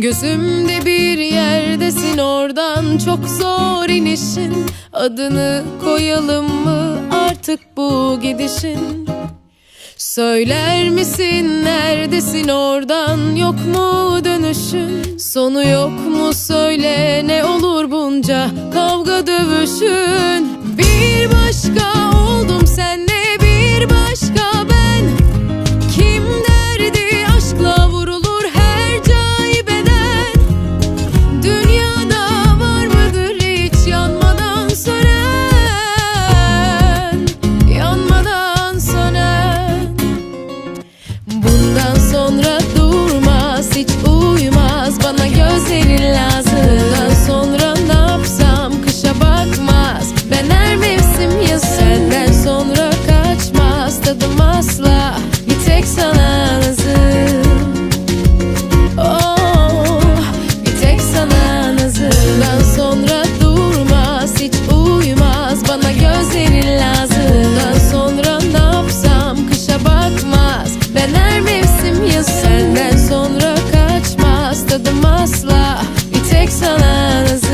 Gözümde bir yerdesin oradan çok zor inişin. Adını koyalım mı artık bu gidişin? Söyler misin neredesin oradan yok mu dönüşün? Sonu yok mu söyle ne olur bunca kavga dövüşün? asla. Bir tek sana nazım